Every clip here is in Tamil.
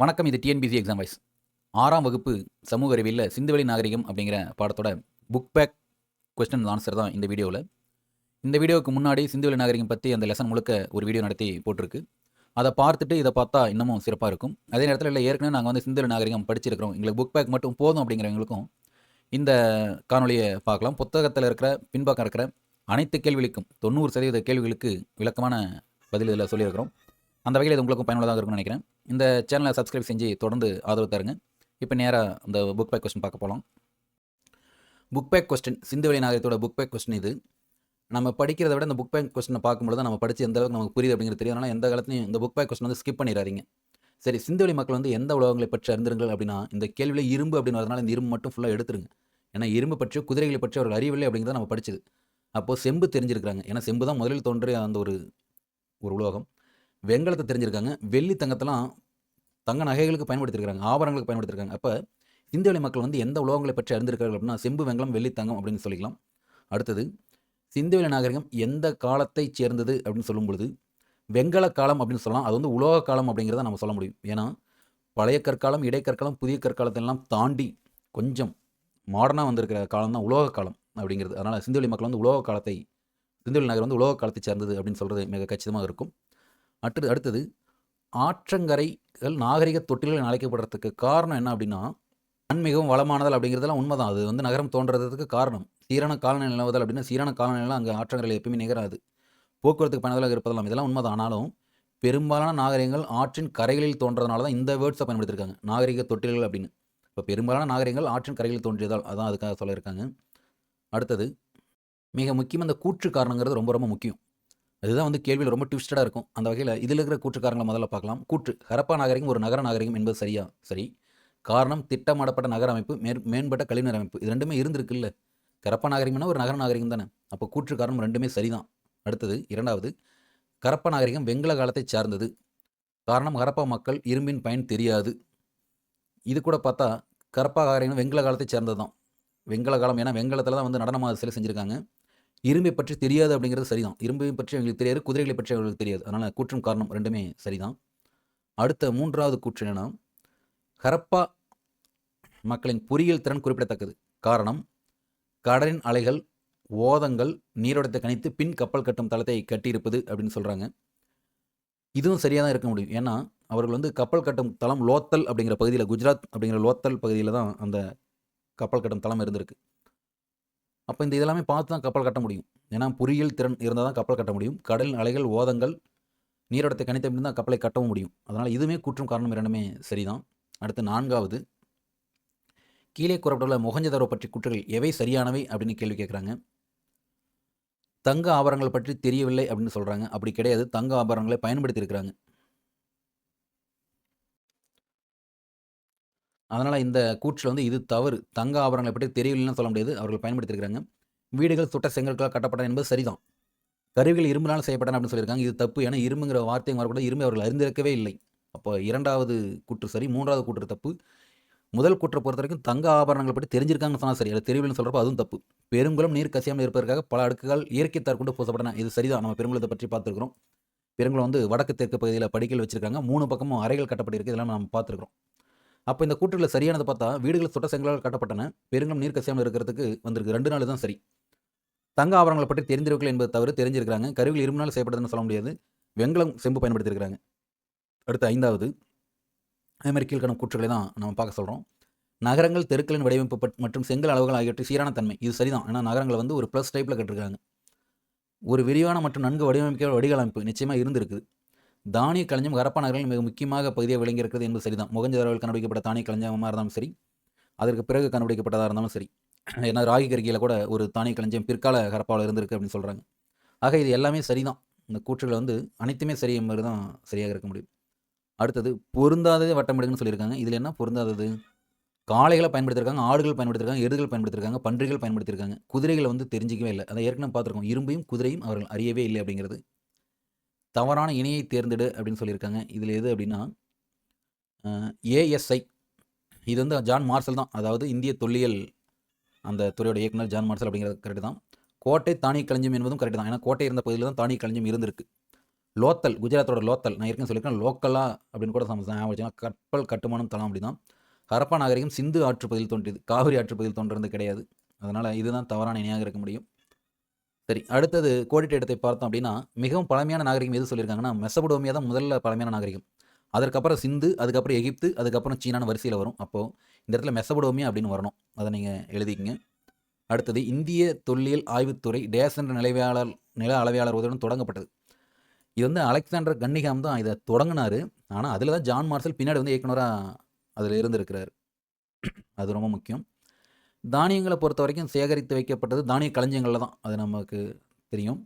வணக்கம் இது டிஎன்பிசி எக்ஸாம் வைஸ் ஆறாம் வகுப்பு சமூக அறிவியலில் சிந்துவெளி நாகரிகம் அப்படிங்கிற பாடத்தோட புக் பேக் கொஸ்டின் ஆன்சர் தான் இந்த வீடியோவில். இந்த வீடியோவுக்கு முன்னாடி சிந்துவெளி நாகரிகம் பற்றி அந்த லெசன் முழுக்க ஒரு வீடியோ நடத்தி போட்டிருக்கு. அதை பார்த்துட்டு இதை பார்த்தா இன்னமும் சிறப்பாக இருக்கும். அதே நேரத்தில் இல்லை ஏற்கனவே நாங்கள் வந்து சிந்துவெளி நாகரிகம் படிச்சிருக்கிறோம். எங்களுக்கு புக் பேக் மட்டும் போதும் அப்படிங்கிறவங்களுக்கும் இந்த காணொலியை பார்க்கலாம். புத்தகத்தில் இருக்கிற பின்பக்கம் இருக்கிற அனைத்து கேள்விகளுக்கும் தொண்ணூறு சதவீத கேள்விகளுக்கு விளக்கமான பதில் இதில் சொல்லியிருக்கிறோம். அந்த வகையில் இது உங்களுக்கும் பயனுள்ளதாக இருக்கும்னு நினைக்கிறேன். இந்த சேனலை சப்ஸ்கிரைப் செஞ்சு தொடர்ந்து ஆதரவு தருங்க. இப்போ நேராக அந்த புக் பேக் கொஸ்டின் பார்க்க போகலாம் புக் பேக் கொஸ்டின் சிந்துவெளி நாகரிகத்தோட புக் பேக் கொஸ்டின் இது. நம்ம படிக்கிறத விட இந்த புக் பேக் கொஸ்டினை பார்க்கும்போது நம்ம படித்து எந்த அளவுக்கு நமக்கு புரியுது அப்படிங்கிறது தெரியும். அதனால் எந்த காலத்துலையும் இந்த புக் பேக் கொஸ்டின் வந்து ஸ்கிப் பண்ணிடாதீங்க. சரி சிந்துவெளி மக்கள் வந்து எந்த உலகங்களை பற்றி அறிந்திருங்கள் அப்படின்னா இந்த கேள்வியில் இரும்பு அப்படின்னு வரதுனால இந்த இரும்பு மட்டும் ஃபுல்லாக எடுத்துருங்க. ஏன்னா இரும்பு பற்றியோ குதிரைகளை பற்றி அவர்கள் அறிவில்லை அப்படிங்கிறத நம்ம படிச்சது. அப்போது செம்பு தெரிஞ்சிருக்கிறாங்க. ஏன்னா செம்பு தான் முதலில் தோன்றிய அந்த ஒரு ஒரு உலோகம். வெண்கலத்தை தெரிஞ்சிருக்காங்க. வெள்ளி தங்கத்தெல்லாம் தங்க நகைகளுக்கு பயன்படுத்தியிருக்காங்க ஆபரணங்களுக்கு பயன்படுத்தியிருக்காங்க அப்போ சிந்துவெளி மக்கள் வந்து எந்த உலோகங்களை பற்றி அறிந்திருக்கார்கள் அப்படின்னா செம்பு வெங்கலம் வெள்ளி தங்கம் அப்படின்னு சொல்லிக்கலாம். அடுத்தது சிந்துவெளி நாகரிகம் எந்த காலத்தை சேர்ந்தது அப்படின்னு சொல்லும் பொழுது வெங்கல காலம் அப்படின்னு சொல்லலாம். அது வந்து உலோக காலம் அப்படிங்கிறத நம்ம சொல்ல முடியும். ஏன்னா பழைய கற்காலம் இடைக்கற்காலம் புதிய கற்காலத்தெல்லாம் தாண்டி கொஞ்சம் மாடர்னாக வந்திருக்கிற காலம் தான் உலோக காலம் அப்படிங்கிறது. அதனால் சிந்துவெளி மக்கள் வந்து உலோக காலத்தை சிந்துவெளி நகரம் வந்து உலோக காலத்தை சேர்ந்தது அப்படின்னு சொல்கிறது மிக கச்சிதமாக இருக்கும். அடுத்தது அடுத்தது ஆற்றங்கரைகள் நாகரிக தொட்டில்கள் என அழைக்கப்படுறதுக்கு காரணம் என்ன அப்படின்னா மண் மிகவும் வளமானதல் அப்படிங்கிறதெல்லாம் உண்மைதான். அது வந்து நகரம் தோன்றதுக்கு காரணம். சீரான காலநிலை நிலவுதல் அப்படின்னா சீரான காலநிலையெல்லாம் அங்கே ஆற்றங்கரையில் எப்பயுமே நிகராது. போக்குவரத்துக்கு பயனுதலாக இருப்பதெல்லாம் இதெல்லாம் உண்மைதான். ஆனாலும் பெரும்பாலான நாகரிகங்கள் ஆற்றின் கரைகளில் தோன்றதுனால தான் இந்த வேர்ட்ஸை பயன்படுத்தியிருக்காங்க. நாகரிக தொட்டில்கள் அப்படின்னு. இப்போ பெரும்பாலான நாகரிகங்கள் ஆற்றின் கரைகளில் தோன்றியதால் அதான் அதுக்காக சொல்லியிருக்காங்க. அடுத்தது மிக முக்கியம் இந்த கூற்று காரணங்கிறது ரொம்ப ரொம்ப முக்கியம். அதுதான் வந்து கேள்வியில் ரொம்ப ட்விஸ்டடாக இருக்கும். அந்த வகையில் இதில் இருக்கிற கூற்றுக்காரங்களை முதல்ல பார்க்கலாம். கூற்று ஹரப்பா நாகரிகம் ஒரு நகர நாகரிகம் என்பது சரியா? சரி. காரணம் திட்டமிடப்பட்ட நகர அமைப்பு மேற் மேம்பட்ட கலைஞர் அமைப்பு. இது ரெண்டுமே இருந்திருக்குல்ல. கரப்பா நாகரிகம்னா ஒரு நகர நாகரிகம் தானே. அப்போ கூற்று காரணம் ரெண்டுமே சரிதான். அடுத்தது இரண்டாவது கரப்பா நாகரிகம் வெங்கல காலத்தை சார்ந்தது. காரணம் ஹரப்பா மக்கள் இரும்பின் பயன் தெரியாது. இது கூட பார்த்தா கரப்பா நாகரிகம் வெங்கல காலத்தை சேர்ந்தது தான் வெங்கல காலம் ஏன்னா வெங்கலத்தில் தான் வந்து நடனமாக சிலை செஞ்சுருக்காங்க. இரும்பை பற்றி தெரியாது அப்படிங்கிறது சரிதான். இரும்பை பற்றி அவங்களுக்கு தெரியாது குதிரைகளை பற்றி அவங்களுக்கு தெரியாது. அதனால் கூற்றும் காரணம் ரெண்டுமே சரிதான். அடுத்த மூன்றாவது கூற்று என்னென்னா ஹரப்பா மக்களின் பொறியியல் திறன் குறிப்பிடத்தக்கது. காரணம் கடலின் அலைகள் ஓதங்கள் நீரோடத்தை கணித்து பின் கப்பல் கட்டும் தளத்தை கட்டியிருப்பது அப்படின்னு சொல்கிறாங்க இதுவும் சரியாக தான் இருக்க முடியும். ஏன்னா அவர்கள் வந்து கப்பல் கட்டும் தளம் லோத்தல் அப்படிங்கிற பகுதியில் குஜராத் அப்படிங்கிற லோத்தல் பகுதியில் தான் அந்த கப்பல் கட்டும் தளம் இருந்திருக்கு. அப்போ இந்த இதெல்லாமே பார்த்து தான் கப்பல் கட்ட முடியும். ஏன்னா பொறியியல் திறன் இருந்தால் தான் கப்பல் கட்ட முடியும். கடல் அலைகள் ஓதங்கள் நீரோட்டத்தை கணித்த தான் கப்பலை கட்டவும் முடியும். அதனால் இதுவுமே குற்றம் காரணம் இரண்டுமே சரிதான். அடுத்து நான்காவது. கீழே கூறப்பட்டுள்ள மொகஞ்சதரோ பற்றி குற்றங்கள் எவை சரியானவை அப்படின்னு கேள்வி கேட்குறாங்க தங்க ஆபரணங்கள் பற்றி தெரியவில்லை அப்படின்னு சொல்கிறாங்க அப்படி கிடையாது. தங்க ஆபரணங்களை பயன்படுத்தியிருக்கிறாங்க. அதனால் இந்த கூற்றில் வந்து இது தவறு. தங்க ஆபரணங்களை பற்றி தெரியவில்லைன்னு சொல்ல முடியாது. அவர்கள் பயன்படுத்தியிருக்கிறாங்க. வீடுகள் சுட்ட செங்கற்களால் கட்டப்பட்டன என்பது சரிதான். கருவிகள் இரும்பினால் செய்யப்பட்டன அப்படின்னு சொல்லியிருக்காங்க. இது தப்பு. ஏன்னா இரும்புங்கிற வார்த்தையும் வரக்கூட இரும்பு அவர்கள் அறிந்திருக்கவே இல்லை. அப்போ இரண்டாவது கூற்று சரி. மூன்றாவது கூற்று தப்பு. முதல் கூற்றை பொறுத்த வரைக்கும் தங்க ஆபரணங்களை பற்றி தெரிஞ்சிருக்காங்கன்னு சொன்னால் சரி. அதை தெரியவில்லைன்னு சொல்கிறப்ப அதுவும் தப்பு. பெருங்குளம் நீர் கசியாமல் இருப்பதற்காக பல அடுக்குகள் இயற்கை தார் கொண்டு பூசப்பட்டன. இது சரிதான். நம்ம பெருங்குளத்தை பற்றி பார்த்துருக்குறோம். பெருங்குளம் வந்து வடக்கு தெற்கு பகுதியில் படிக்கல் வச்சிருக்காங்க. மூணு பக்கமும் அறைகள் கட்டப்பட்டிருக்கு. இதெல்லாம் நம்ம பார்த்துருக்குறோம். அப்போ இந்த கூற்றுகளை சரியானதை பார்த்தா வீடுகள் சுட்ட செங்கலால் கட்டப்பட்டன பெருங்கம் நீர் கசியாமல் இருக்கிறதுக்கு வந்திருக்கு. ரெண்டு நாள் தான் சரி. தங்க ஆவரங்களை பற்றி தெரிந்திருக்கல என்பது தவிர தெரிஞ்சிருக்கிறாங்க. கருவிகள் இரும்பினால் செய்யப்படுதுன்னு சொல்ல முடியாது. வெங்கலம் செம்பு பயன்படுத்தியிருக்கிறாங்க. அடுத்து ஐந்தாவது. அதே கூற்றுகளை தான் நம்ம பார்க்க சொல்கிறோம் நகரங்கள் தெருக்களின் வடிவமைப்பு பட்- மற்றும் செங்கல் அளவுகள் ஆகியவற்றை சீரான தன்மை. இது சரிதான். ஏன்னா நகரங்களை வந்து ஒரு ப்ளஸ் டைப்பில் கட்டிருக்காங்க. ஒரு விரிவான மற்றும் நன்கு வடிவமைக்க வடிவமைப்பு நிச்சயமாக இருந்திருக்குது தானிய களஞ்சியம் ஹரப்பா நகரில் மிக முக்கியமாக பகுதியாக விளங்கியிருக்கிறது என்பது சரிதான். முகஞ்சதாரவில் கண்டுபிடிக்கப்பட்ட தானிய களஞ்சியமாக இருந்தாலும் சரி அதற்கு பிறகு கண்டுபிடிக்கப்பட்டதாக இருந்தாலும் சரி ஏன்னா ராகி கருகியில் கூட ஒரு தானிய களஞ்சியம் பிற்கால ஹரப்பாவில் இருந்திருக்கு அப்படின்னு சொல்கிறாங்க ஆக இது எல்லாமே சரிதான். இந்த கூற்றுகள் வந்து அனைத்துமே சரி மாதிரி தான் சரியாக இருக்க முடியும். அடுத்தது பொருந்தாதது வட்டமிடுங்கன்னு சொல்லியிருக்காங்க. இதில் என்ன பொருந்தாதது? காளைகளை பயன்படுத்திருக்காங்க ஆடுகள் பயன்படுத்திருக்காங்க எருதுகள் பயன்படுத்தியிருக்காங்க பன்றிகள் பயன்படுத்தியிருக்காங்க. குதிரைகளை வந்து தெரிஞ்சிக்கவே இல்லை. அதை ஏற்கனவே பார்த்துருக்கோம். இரும்பையும் குதிரையும் அவர்கள் அறியவே இல்லை அப்படிங்கிறது. தவறான இணையை தேர்ந்தெடு அப்படின்னு சொல்லியிருக்காங்க. இதில் எது அப்படின்னா ஏஎஸ்ஐ இது வந்து ஜான் மார்சல் தான். அதாவது இந்திய தொல்லியல் அந்த துறையோட இயக்குனர் ஜான் மார்சல் அப்படிங்கிறது கரெக்டு தான். கோட்டை தானிய களஞ்சியம் என்பதும் கரெக்டு தான். ஏன்னா கோட்டை இருந்த பகுதியில் தான் தானிய களஞ்சியம் இருந்திருக்கு. லோத்தல் குஜராத்தோட லோத்தல். நான் ஏற்கனவே சொல்லியிருக்கேன் லோக்கலா அப்படின்னு கூட சமைச்சேன் கற்பல் கப்பல் கட்டுமானம் தளம் அப்படின்னா ஹரப்பா நாகரிகம் சிந்து ஆற்றுப்பதில் தோன்றியது. காவிரி ஆற்றுப்பகுதியில் தோன்றது கிடையாது. அதனால் இதுதான் தவறான இணையாக இருக்க முடியும். சரி அடுத்தது கோடிட்ட இடத்தை பார்த்தோம் அப்படின்னா மிகவும் பழமையான நாகரிகம் எது சொல்லியிருக்காங்கன்னா மெசபடோமியா தான் முதல்ல பழமையான நாகரிகம். அதற்கப்புறம் சிந்து அதுக்கப்புறம் எகிப்து அதுக்கப்புறம் சீனான வரிசையில் வரும். அப்போது இந்த இடத்துல மெசபடோமியா அப்படின்னு வரணும். அதை நீங்கள் எழுதிக்கங்க. அடுத்தது இந்திய தொல்லியல் ஆய்வுத்துறை டேஸ் என்ற நிலவியாளர் நில அளவையாளர் உதவியுடன் தொடங்கப்பட்டது. இது வந்து அலெக்சாண்டர் கன்னிகாம் தான் இதை தொடங்கினார். ஆனால் அதில் தான் ஜான் மார்சல் பின்னாடி வந்து இயக்குனராக அதில் இருந்திருக்கிறார். அது ரொம்ப முக்கியம். தானியங்களை பொறுத்த வரைக்கும் சேகரித்து வைக்கப்பட்டது தானிய களஞ்சியங்களில் தான். அது நமக்கு தெரியும்.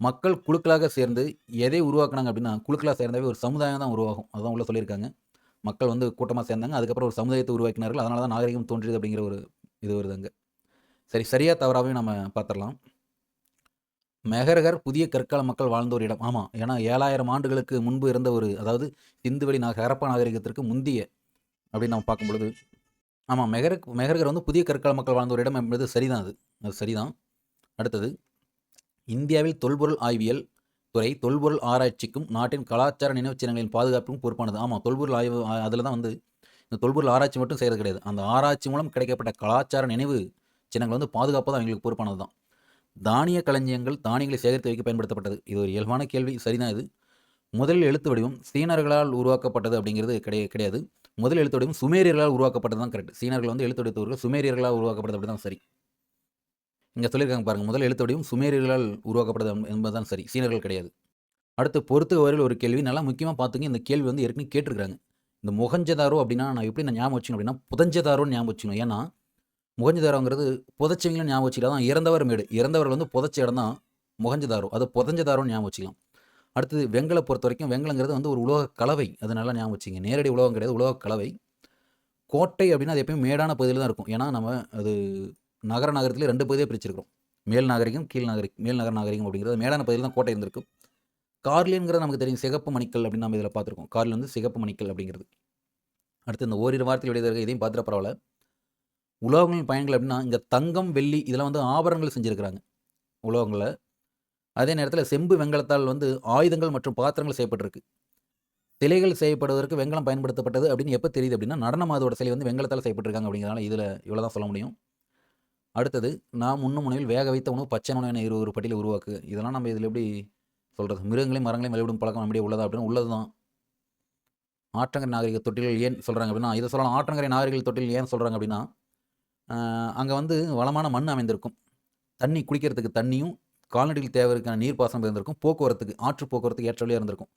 மக்கள் குழுக்களாக சேர்ந்து எதை உருவாக்குனாங்க அப்படின்னா குழுக்களாக சேர்ந்தாவே ஒரு சமுதாயம் தான் உருவாகும். அதுதான் உள்ள சொல்லியிருக்காங்க. மக்கள் வந்து கூட்டமாக சேர்ந்தாங்க. அதுக்கப்புறம் ஒரு சமுதாயத்தை உருவாக்கினார்கள். அதனால தான் நாகரிகம் தோன்றியது அப்படிங்கிற ஒரு இது வருது அங்கே. சரி சரியாக தவறாகவே நம்ம பார்த்துடலாம். மெஹரகர் புதிய கற்கால மக்கள் வாழ்ந்த ஒரு இடம். ஆமாம் ஏன்னா ஏழாயிரம் ஆண்டுகளுக்கு முன்பு இருந்த ஒரு அதாவது சிந்துவெளி நாக ஹரப்பா நாகரிகத்திற்கு முந்திய அப்படின்னு நம்ம பார்க்கும் பொழுது ஆமாம் மெகர் மெகர்கர் வந்து புதிய கற்கால மக்கள் வாழ்ந்த ஒரு இடம் என்பது சரிதான் அது. அது சரிதான். அடுத்தது இந்தியாவில் தொல்பொருள் ஆய்வியல் துறை தொல்பொருள் ஆராய்ச்சிக்கும் நாட்டின் கலாச்சார நினைவுச்சின்னங்களின் பாதுகாப்புக்கும் பொறுப்பானது. ஆமாம் தொல்பொருள் ஆய்வு அதில் தான் வந்து இந்த தொல்பொருள் ஆராய்ச்சி மட்டும் செய்கிறது கிடையாது. அந்த ஆராய்ச்சி மூலம் கிடைக்கப்பட்ட கலாச்சார நினைவு சின்னங்கள் வந்து பாதுகாப்பு தான் அவங்களுக்கு பொறுப்பானது தான். தானிய களஞ்சியங்கள் தானியங்களை சேகரித்து வைக்க பயன்படுத்தப்பட்டது. இது ஒரு இயல்பான கேள்வி. சரிதான் இது. முதல் எழுத்து வடிவம் சீனர்களால் உருவாக்கப்பட்டது அப்படிங்கிறது கிடையாது. முதல் எழுத்தோடையும் சுமேரியர்களால் உருவாக்கப்பட்டது தான் கரெக்ட் சீனர்கள் வந்து எழுத்தொடுத்தவர்கள் சுமேரியர்களால் உருவாக்கப்பட்டது அப்படி தான் சரி. இங்கே சொல்லியிருக்காங்க பாருங்கள் முதல் எழுத்தோடையும் சுமேரியர்களால் உருவாக்கப்பட்டது என்பது தான் சரி. சீனர்கள் கிடையாது. அடுத்து பொறுத்துவரையில் ஒரு கேள்வி நல்லா முக்கியமாக பார்த்துங்க இந்த கேள்வி வந்து ஏற்கனவே கேட்டிருக்காங்க இந்த முகஞ்சதாரோ அப்படின்னா நான் எப்படி நான் ஞாபகம் வச்சுக்கணும் அப்படின்னா புதஞ்சதாரோன்னு ஞாபகம் வச்சுக்கணும். ஏன்னா முகஞ்சதாரோங்கிறது புதைச்சவங்களும் ஞாபகம் வச்சுக்கலாம் தான் இறந்தவர் மேடு. இறந்தவர்கள் வந்து புதைச்ச இடம் தான் முகஞ்சதாரோ. அது புதஞ்சதாரோன்னு ஞாபகம் வச்சுக்கலாம். அடுத்தது வெங்கலை பொறுத்த வரைக்கும் வெங்கலங்கிறது வந்து ஒரு உலோக கலவை. அதனால நல்லா ஞாபகம் வச்சுங்க. நேரடி உலோகம் கிடையாது உலோக கலவை. கோட்டை அப்படின்னா அது எப்பயும் மேடான பகுதியில் தான் இருக்கும். ஏன்னா நம்ம அது நகர நகரத்திலே ரெண்டு பகுதியாக பிரிச்சிருக்கிறோம். மேல் நாகரிகம் கீழ் நாகரிகம். மேல் நகர நாகரிகம் அப்படிங்கிறது மேடான பகுதியில் தான் கோட்டை இருந்திருக்கு. கார்லியன்கிறது நமக்கு தெரியும். சிகப்பு மணிக்கல் அப்படின்னு நம்ம இதில் பார்த்துருக்கோம். கார்லியன் வந்து சிகப்பு மணிக்கல் அப்படிங்கிறது. அடுத்து இந்த ஓரிரு வாரத்தில் விடையாக இதையும் பார்த்துட பரவாயில்ல. உலோகங்களின் பயன்கள் அப்படின்னா இங்கே தங்கம் வெள்ளி இதெல்லாம் வந்து ஆபரணங்கள் செஞ்சுருக்கிறாங்க. உலோகங்களை அதே நேரத்தில் செம்பு வெங்கலத்தால் வந்து ஆயுதங்கள் மற்றும் பாத்திரங்கள் செய்யப்பட்டிருக்கு. சிலைகள் செய்யப்படுவதற்கு வெங்கலம் பயன்படுத்தப்பட்டது அப்படின்னு எப்போ தெரியுது அப்படின்னா நடனமாதோட சிலை வந்து வெங்கலத்தால் செய்யப்பட்டிருக்காங்க அப்படிங்கிறனால இதில் இவ்வளோ தான் சொல்ல முடியும். அடுத்தது நாம் உண்ணும் உணவில் வேக வைத்த உணவு பச்சை உணவு என இரு ஒரு பட்டியலை உருவாக்கு. இதெல்லாம் நம்ம இதில் எப்படி சொல்கிறது மிருகங்களையும் மரங்களையும் விளைவிடும் பழக்கம் அப்படியே உள்ளதா அப்படின்னு உள்ளது தான் ஆற்றங்கரை நாகரிக தொட்டில்கள் ஏன் சொல்கிறாங்க அப்படின்னா இதை சொல்லலாம் ஆற்றங்கரை நாகரிக தொட்டில் ஏன் சொல்கிறாங்க அப்படின்னா அங்கே வந்து வளமான மண் அமைந்திருக்கும். தண்ணி குடிக்கிறதுக்கு தண்ணியும் கால்நடைகள் தேவைக்கான நீர்ப்பாசனம் இருந்திருக்கும். போக்குவரத்துக்கு ஆற்று போக்குவரத்துக்கு ஏற்ற வழியாக இருந்திருக்கும்.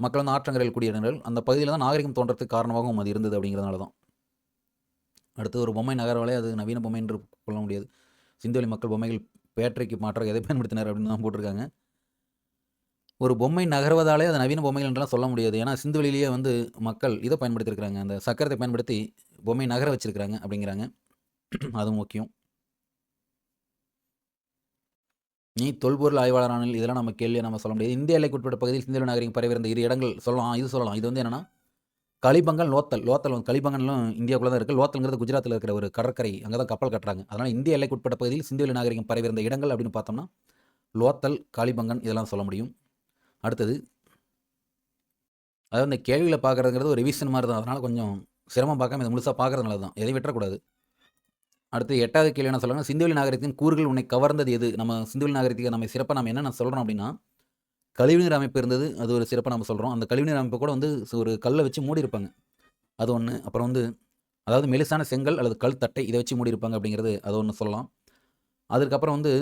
மக்கள் வந்து ஆற்றங்கரையில் குடியிடங்கள் அந்த பகுதியில் தான் நாகரிகம் தோன்றதுக்கு காரணமாகவும் அது இருந்தது அப்படிங்கிறதுனால தான். அடுத்து ஒரு பொம்மை நகரவாலே அது நவீன பொம்மை என்று சொல்ல முடியாது. சிந்துவெளி மக்கள் பொம்மைகள் பேட்டரிக்கு மாற்ற எதை பயன்படுத்தினார் அப்படின்னு தான் போட்டிருக்காங்க. ஒரு பொம்மை நகர்வதாலே அது நவீன பொம்மைகள் என்றெல்லாம் சொல்ல முடியாது. ஏன்னா சிந்துவெளியிலேயே வந்து மக்கள் இதை பயன்படுத்தியிருக்கிறாங்க. அந்த சக்கரத்தை பயன்படுத்தி பொம்மை நகர வச்சிருக்கிறாங்க அப்படிங்கிறாங்க. அதுவும் முக்கியம். நீ தொல்பொருள் ஆய்வாளரானில் இதெல்லாம் நம்ம கேள்வியை நம்ம சொல்ல முடியாது. இந்திய எல்லைக்குட்பட்ட பகுதியில் சிந்திய நகரின் பரவிருந்த இரு இடங்கள் சொல்லலாம். இது சொல்லலாம். இது வந்து என்னன்னா களிபங்கல் லோத்தல். லோத்தல் வந்து கலிபங்கலும் இந்தியாவுக்குள்ள தான் இருக்குது லோத்தல்ங்கிறது குஜராத்தில் இருக்கிற ஒரு கடற்கரை. அங்கே தான் கப்பல் கட்டுறாங்க. அதனால் இந்திய எல்லைக்குட்பட்ட பகுதியில் சிந்திய நாகரிகம் பரவிருந்த இடங்கள் அப்படின்னு பார்த்தோம்னா லோத்தல் காளிபங்கன் இதெல்லாம் சொல்ல முடியும். அடுத்தது அதாவது இந்த கேள்வியில் பார்க்குறதுங்கிறது ஒரு ரிவிஷன் மாதிரி தான். அதனால் கொஞ்சம் சிரமம் பார்க்காம இதை முழுசாக பார்க்குறதுனால தான் எதை விட்டுறக்கூடாது. அடுத்து எட்டாவது கேள்வி என்ன சொல்லுவாங்க சிந்துவெளி நாகரிகத்தின் கூறுகள் உன்னை கவர்ந்தது எது? நம்ம சிந்துவெளி நாகரிகத்துக்கு நம்ம சிறப்பாக நம்ம என்ன சொல்கிறோம் அப்படின்னா கழிவுநீர் அமைப்பு இருந்தது அது ஒரு சிறப்பாக நம்ம சொல்கிறோம் அந்த கழிவுநீர் அமைப்பு கூட வந்து ஒரு கல்லை வச்சு மூடி இருப்பாங்க அது ஒன்று அப்புறம் வந்து அதாவது மெலிசான செங்கல் அல்லது கல் தட்டை இதை வச்சு மூடி இருப்பாங்க அப்படிங்கிறது அது ஒன்று சொல்லலாம். அதுக்கப்புறம் வந்து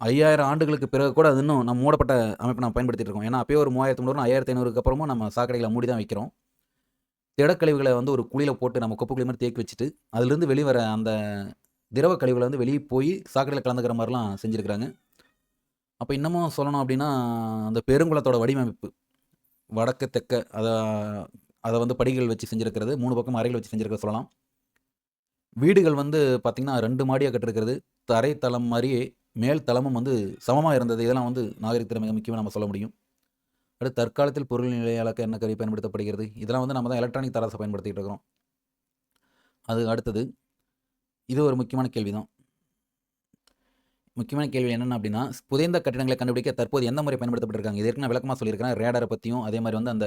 ஐயாயிரம் ஆண்டுகளுக்கு பிறகு கூட அது இன்னும் நம்ம மூடப்பட்ட அமைப்பை நம்ம பயன்படுத்திட்டு இருக்கோம். ஏன்னா அப்போயே ஒரு மூவாயிரத்து முந்நூறு ஐயாயிரத்தி ஐநூறுக்கு அப்புறமும் நம்ம சாக்கடைகளை மூடி தான் வைக்கிறோம். திடக்கழிவுகளை வந்து ஒரு குழியில் போட்டு நம்ம குப்பை குழி மாதிரி தேக்கி வச்சுட்டு அதுலேருந்து வெளிவர அந்த திரவ கழிவுகளை வந்து வெளியே போய் சாக்கடையில் கலந்துக்கிற மாதிரிலாம் செஞ்சுருக்கிறாங்க. அப்போ இன்னமும் சொல்லணும் அப்படின்னா அந்த பெருங்குளத்தோட வடிவமைப்பு வடக்கு தெற்க அதை அதை வந்து படிகள் வச்சு செஞ்சுருக்கிறது மூணு பக்கம் அறைகள் வச்சு செஞ்சுருக்க சொல்லலாம். வீடுகள் வந்து பார்த்திங்கன்னா ரெண்டு மாடியாக கட்டிருக்கிறது. தரை தளம் மாதிரியே மேல் தளமும் வந்து சமமாக இருந்தது. இதெல்லாம் வந்து நாகரிகத்தில் மிக முக்கியமாக நம்ம சொல்ல முடியும். அடுத்து தற்காலத்தில் பொருள் நிலை அளக்க என்ன கருவி பயன்படுத்தப்படுகிறது? இதெல்லாம் வந்து நம்ம தான் எலக்ட்ரானிக் தராசை பயன்படுத்திகிட்டு இருக்கிறோம். அது அடுத்தது இது ஒரு முக்கியமான கேள்வி தான் முக்கியமான கேள்வி என்னென்ன அப்படின்னா புதைந்த கட்டிடங்களை கண்டுபிடிக்க தற்போது எந்த முறை பயன்படுத்தப்பட்டிருக்காங்க? இது ஏற்கனவே விளக்கமாக சொல்லியிருக்கிறேன். ரேடரை பற்றியும் அதே மாதிரி வந்து அந்த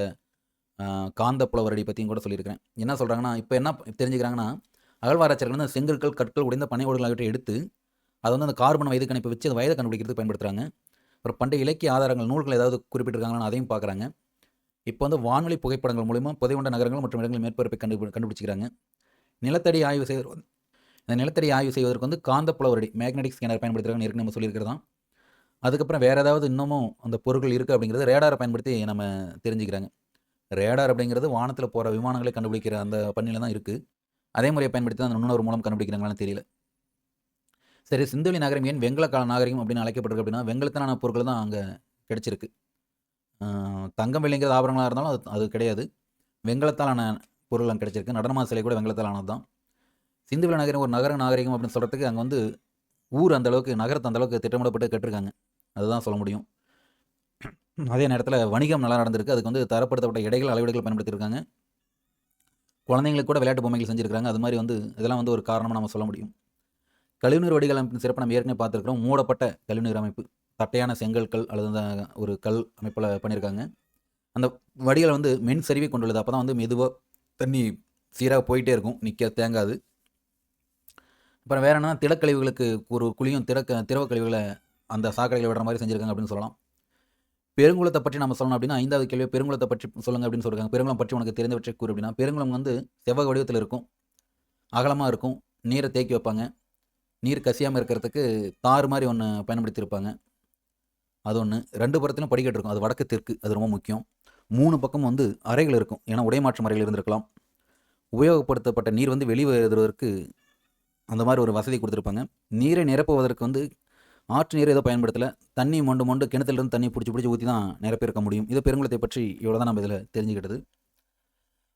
காந்த புலவரடி பற்றியும் கூட சொல்லியிருக்கிறேன். என்ன சொல்கிறாங்கன்னா இப்போ என்ன தெரிஞ்சுக்கிறாங்கன்னா அகழ்வாராய்ச்சியர்கள் வந்து செங்கற்கள் கற்கள் உடைந்த பனை ஓடுகள் ஆகியவற்றை எடுத்து அதை வந்து அந்த கார்பன் வயது கணிப்பை வச்சு அந்த வயதை கண்டுபிடிக்கிறதுக்கு பயன்படுத்துகிறாங்க அப்புறம் பண்டைய இலக்கிய ஆதாரங்கள் நூல்கள் ஏதாவது குறிப்பிட்டிருக்காங்கன்னு அதையும் பார்க்குறாங்க. இப்போ வந்து வானொலி புகைப்படங்கள் மூலிமா புதைவண்ட நகரங்கள் மற்றும் இடங்கள் மேற்பரப்பை கண்டு கண்டுபிடிச்சிக்கிறாங்க நிலத்தடி ஆய்வு செய்வது இந்த நிலத்தடி ஆய்வு செய்வதற்கு வந்து காந்த புலவரடி மேக்னெட்டிக் ஸ்கேனர் பயன்படுத்துகிறாங்க ஏற்கனவே நம்ம சொல்லியிருக்கிறதான் அதுக்கப்புறம் வேறு ஏதாவது இன்னமும் அந்த பொருட்கள் இருக்குது அப்படிங்கிறது ரேடாரை பயன்படுத்தி நம்ம தெரிஞ்சுக்கிறாங்க. ரேடார் அப்படிங்கிறது வானத்தில் போகிற விமானங்களை கண்டுபிடிக்கிற அந்த பண்ணியில் தான் இருக்குது அதே முறையை பயன்படுத்தி தான் அந்த நுண்ணவர் மூலம் கண்டுபிடிக்கிறாங்களான்னு தெரியல. சரி சிந்துவெளி நகரம் ஏன் வெங்கல கால நாகரிகம் அப்படின்னு அழைக்கப்பட்டிருக்கு அப்படின்னா வெங்கலத்தினான பொருட்கள் தான் அங்கே கிடச்சிருக்கு. தங்கம் வெள்ளிங்கிறது ஆபரணங்களாக இருந்தாலும் அது அது கிடையாது. வெங்கலத்தாலான பொருள் அங்கே கிடச்சிருக்கு. நடனமா சிலை கூட வெங்கலத்தாலானது தான். சிந்துவெளி நகரம் ஒரு நகர நாகரிகம் அப்படின்னு சொல்கிறதுக்கு அங்கே வந்து ஊர் அந்தளவுக்கு நகரத்தை அந்த அளவுக்கு திட்டமிடப்பட்டு கட்டிருக்காங்க. அதுதான் சொல்ல முடியும். அதே நேரத்தில் வணிகம் நல்லா நடந்திருக்கு. அதுக்கு வந்து தரப்படுத்தப்பட்ட இடைகள் அளவீடுகள் பயன்படுத்தியிருக்காங்க. குழந்தைங்களுக்கு கூட விளையாட்டு பொம்மைகள் செஞ்சுருக்காங்க அது மாதிரி வந்து இதெல்லாம் வந்து ஒரு காரணமாக நம்ம சொல்ல முடியும். கழிவுநீர் வடிகால் அமைப்பின் சிறப்பு நம்ம ஏற்கனவே பார்த்துருக்குறோம். மூடப்பட்ட கழிவுநீர் அமைப்பு. தட்டையான செங்கற்கள் அல்லது அந்த ஒரு கல் அமைப்பில் பண்ணியிருக்காங்க அந்த வடிகால் வந்து மென் சரிவை கொண்டுள்ளது. அப்போ தான் வந்து மெதுவாக தண்ணி சீராக போயிட்டே இருக்கும். நிற்க தேங்காது. அப்புறம் வேற என்ன திடக்கழிவுகளுக்கு ஒரு குழியும் திடக்க திரவ கழிவுகளை அந்த சாக்கடையில் விடுற மாதிரி செஞ்சுருக்காங்க அப்படின்னு சொல்லலாம். பெருங்குளத்தை பற்றி நம்ம சொல்லணும் அப்படின்னா ஐந்தாவது கேள்வி பெருங்குளத்தை பற்றி சொல்லுங்கள் அப்படின்னு சொல்லிருக்காங்க. பெருங்குளம் பற்றி உனக்கு தெரிந்தவற்றை கூறு அப்படின்னா பெருங்குளம் வந்து செவ்வக வடிவத்தில் இருக்கும். அகலமாக இருக்கும். நீரை தேக்கி வைப்பாங்க. நீர் கசியாமல் இருக்கிறதுக்கு தார் மாதிரி ஒன்று பயன்படுத்தியிருப்பாங்க. அது ஒன்று ரெண்டு புறத்திலும் படிக்கட்டு இருக்கும். அது வடக்கு தெற்கு. அது ரொம்ப முக்கியம். மூணு பக்கம் வந்து அறைகள் இருக்கும். ஏன்னா உடைமாற்றம் அறைகள் இருந்திருக்கலாம். உபயோகப்படுத்தப்பட்ட நீர் வந்து வெளிவருவதற்கு அந்த மாதிரி ஒரு வசதி கொடுத்துருப்பாங்க. நீரை நிரப்புவதற்கு வந்து ஆற்று நீர் ஏதோ பயன்படுத்தலை. தண்ணி மொண்டு மொண்டு கிணத்துலேருந்து தண்ணி பிடிச்சி பிடிச்சி ஊற்றி தான் நிரப்பியிருக்க முடியும். இது பெருங்குளத்தை பற்றி இவ்வளோ தான் நம்ம இதில் தெரிஞ்சுக்கிட்டது.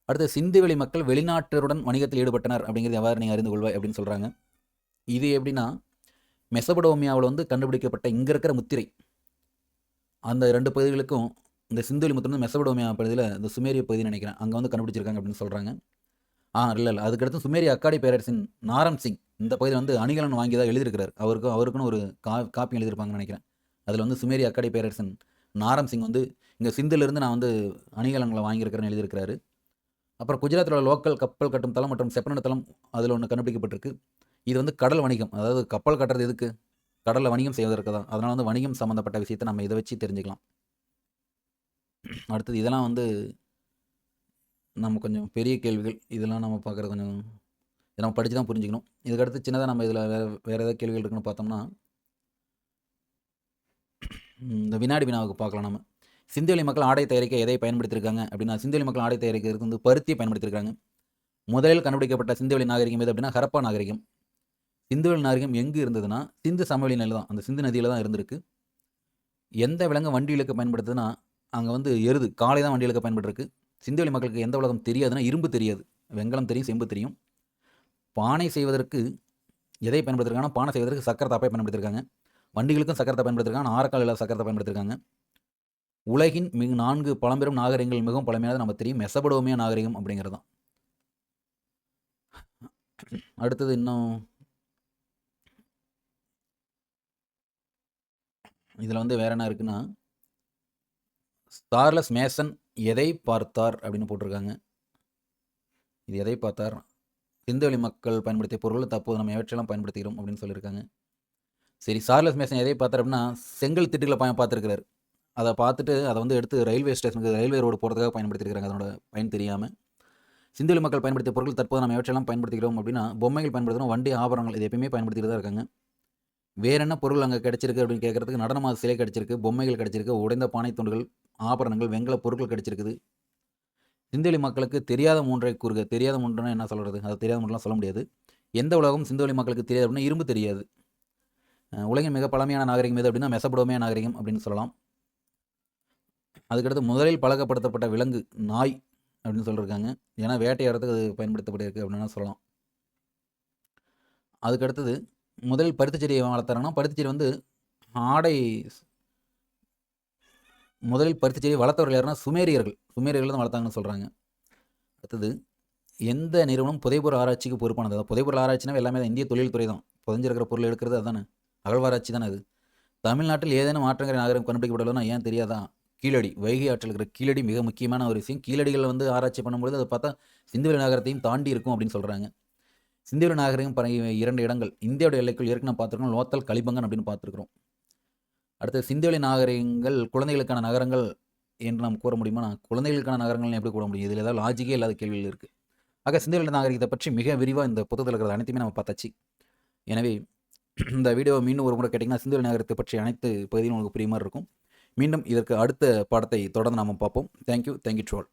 அடுத்து சிந்துவெளி மக்கள் வெளிநாட்டருடன் வணிகத்தில் ஈடுபட்டனர் அப்படிங்கிறது எவ்வாறு நீங்கள் அறிந்து கொள்வாய் அப்படின்னு சொல்கிறாங்க இது எப்படின்னா மெசபடோமியாவில் வந்து கண்டுபிடிக்கப்பட்ட இங்கே இருக்கிற முத்திரை. அந்த ரெண்டு பகுதிகளுக்கும் இந்த சிந்துவெளி முத்திரை வந்து மெசபடோமியா பகுதியில் இந்த சுமேரிய பகுதின்னு நினைக்கிறேன். அங்கே வந்து கண்டுபிடிச்சிருக்காங்க அப்படின்னு சொல்கிறாங்க ஆ இல்லை இல்லை. அதுக்கடுத்து சுமேரிய அக்காடி பேரரசின் நாரம் சிங் இந்த பகுதியில் வந்து அணிகலன் வாங்கி தான் எழுதியிருக்கிறார். அவருக்கும் அவருக்குன்னு ஒரு கா காப்பி எழுதியிருப்பாங்கன்னு நினைக்கிறேன். அதில் வந்து சுமேரிய அக்காடி பேரரசன் நாரம் சிங் வந்து இங்கே சிந்துலேருந்து நான் வந்து அணிகலன்களை வாங்கியிருக்கிறேன்னு எழுதியிருக்கிறாரு. அப்புறம் குஜராத்தில் உள்ள லோக்கல் கப்பல் கட்டும் தளம் மற்றும் செப்பன தளம் அதில் ஒன்று கண்டுபிடிக்கப்பட்டிருக்கு. இது வந்து கடல் வணிகம். அதாவது கப்பல் கட்டுறது எதுக்கு? கடலில் வணிகம் செய்வதற்கு தான். அதனால் வந்து வணிகம் சம்மந்தப்பட்ட விஷயத்தை நம்ம இதை வச்சு தெரிஞ்சுக்கலாம். அடுத்தது இதெல்லாம் வந்து நம்ம கொஞ்சம் பெரிய கேள்விகள். இதெல்லாம் நம்ம பார்க்குறது கொஞ்சம் இதை நம்ம படித்து தான் புரிஞ்சுக்கணும். இதுக்கடுத்து சின்னதாக நம்ம இதில் வேறு வேறு ஏதாவது கேள்விகள் இருக்குன்னு பார்த்தோம்னா இந்த வினாடி வினாவுக்கு பார்க்கலாம் நம்ம சிந்துவெளி மக்கள் ஆடை தயாரிக்க எதை பயன்படுத்தியிருக்காங்க அப்படின்னா சிந்துவெளி மக்கள் ஆடை தயாரிக்கிறதுக்கு வந்து பருத்தியை பயன்படுத்தியிருக்காங்க. முதலில் கண்டுபிடிக்கப்பட்ட சிந்துவெளி நாகரிகம் எது அப்படின்னா ஹரப்பா நாகரிகம். சிந்துவெளி நாகரிகம் எங்கே இருந்ததுன்னா சிந்து சமவெளி நிலை தான் அந்த சிந்து நதியில் தான் இருந்திருக்கு. எந்த விலங்கு வண்டி இழுக்க பயன்படுத்துதுன்னா அங்கே வந்து எருது காலை தான் வண்டி இழுக்க பயன்பட்டுருக்கு. சிந்துவெளி மக்களுக்கு எந்த உலகம் தெரியாதுன்னா இரும்பு தெரியாது. வெங்கலம் தெரியும் செம்பு தெரியும். பானை செய்வதற்கு எதை பயன்படுத்திருக்காங்கன்னா பானை செய்வதற்கு சக்கரை தாப்பை பயன்படுத்தியிருக்காங்க வண்டிகளுக்கும் சக்கரத்தை பயன்படுத்திருக்காங்க ஆரக்கால் இல்லாத சக்கரத்தை பயன்படுத்திருக்காங்க. உலகின் மிக நான்கு பழம்பெரும் நாகரிகங்கள் மிகவும் பழமையானது நம்ம தெரியும். மெசபடோமியா நாகரிகம் அப்படிங்கிறது தான். அடுத்தது இன்னும் இதில் வந்து வேற என்ன இருக்குன்னா சார்லஸ் மேசன் எதை பார்த்தார் அப்படின்னு போட்டிருக்காங்க. இது எதை பார்த்தார்? சிந்துவெளி மக்கள் பயன்படுத்திய பொருள் தற்போது நம்ம எவற்றெல்லாம் பயன்படுத்துகிறோம் அப்படின்னு சொல்லியிருக்காங்க. சரி சார்லஸ் மேசன் எதை பார்த்தார் அப்படின்னா செங்கல் திட்டுகளை பய பார்த்துருக்கிறார். அதை பார்த்துட்டு அதை வந்து எடுத்து ரயில்வே ஸ்டேஷனுக்கு ரயில்வே ரோடு போகிறதுக்காக பயன்படுத்திருக்கிறாங்க அதனோட பயன் தெரியாமல் சிந்துவெளி மக்கள் பயன்படுத்திய பொருட்கள் தற்போது நம்ம எவற்றெல்லாம் பயன்படுத்திக்கிறோம் அப்படின்னா பொம்மைகள் பயன்படுத்துகிறோம் வண்டி ஆபரணங்கள் இது எப்பயுமே பயன்படுத்திட்டு தான் இருக்காங்க. வேற என்ன பொருள் அங்கே கிடச்சிருக்கு அப்படின்னு கேட்குறதுக்கு நடனமாக சிலை கிடைச்சிருக்கு பொம்மைகள் கிடச்சிருக்கு உடைந்த பானை துண்டுகள் ஆபரணங்கள் வெங்கல பொருட்கள் கிடச்சிருக்குது. சிந்துவெளி மக்களுக்கு தெரியாத மூன்றை கூறுக தெரியாத மூன்றுனா என்ன சொல்கிறது அது தெரியாத மூன்றுலாம் சொல்ல முடியாது. எந்த உலகம் சிந்துவெளி மக்களுக்கு தெரியாது அப்படின்னா இரும்பு தெரியாது. உலகின் மிக பழமையான நாகரிகம் எது அப்படின்னா மெசபடோமியா நாகரிகம் அப்படின்னு சொல்லலாம். அதுக்கடுத்து முதலில் பழக்கப்படுத்தப்பட்ட விலங்கு நாய் அப்படின்னு சொல்லியிருக்காங்க ஏன்னா வேட்டையாடுறதுக்கு அது பயன்படுத்தப்பட்டிருக்கு அப்படின்னு சொல்லலாம். அதுக்கடுத்தது முதல் பருத்தி செடியை வளர்த்தாங்கன்னா பருத்தி செடி வந்து ஆடை முதலில் பருத்தி செடி வளர்த்தவர்கள் யாருன்னா சுமேரியர்கள். சுமேரியர்கள் தான் வளர்த்தாங்கன்னு சொல்கிறாங்க அடுத்தது எந்த நிறுவனம் புதைப்பொருள் ஆராய்ச்சிக்கு பொறுப்பானது? அதாவது புதைப்பொருள் ஆராய்ச்சினா எல்லாமே தான் இந்திய தொழில்துறை தான். புதஞ்சிருக்கிற பொருள் எடுக்கிறது அதானே. அகழ்வாராய்ச்சி தானே அது. தமிழ்நாட்டில் ஏதேனும் ஆற்றங்கரை நகரம் கண்டுபிடிக்கப்படலன்னா ஏன் தெரியாதா? கீழடி. வைகை ஆற்றில் இருக்கிற கீழடி மிக முக்கியமான ஒரு விஷயம். கீழடிகள் வந்து ஆராய்ச்சி பண்ணும்பொழுது அதை பார்த்தா சிந்துவெளி நகரத்தையும் தாண்டி இருக்கும் அப்படின்னு சொல்கிறாங்க சிந்துவெளி நாகரிகம் பர இரண்டு இடங்கள். இந்தியாவுடைய எல்லைக்குள் ஏற்கனவே பார்த்துருக்கோம். லோத்தல் கலிபங்கன் அப்படின்னு பார்த்துருக்குறோம். அடுத்து சிந்துவெளி நாகரிகங்கள் குழந்தைகளுக்கான நகரங்கள் என்று நாம் கூற முடியுமா? நான் குழந்தைகளுக்கான நகரங்கள்னு எப்படி கூற முடியும்? இதில் ஏதாவது லாஜிக்கே இல்லாத கேள்விகள் இருக்குது ஆக சிந்துவெளி நாகரிகத்தை பற்றி மிக விரிவாக இந்த புத்தகத்தில் இருக்கிறது அனைத்துமே நம்ம பார்த்தாச்சு. எனவே இந்த வீடியோ மீண்டும் ஒரு முறை கேட்டிங்கன்னா சிந்துவெளி நகரத்தை பற்றி அனைத்து பகுதியும் உங்களுக்கு புரியுமாறு இருக்கும். மீண்டும் இதற்கு அடுத்த பாடத்தை தொடர்ந்து நாம் பார்ப்போம். Thank you thank you to all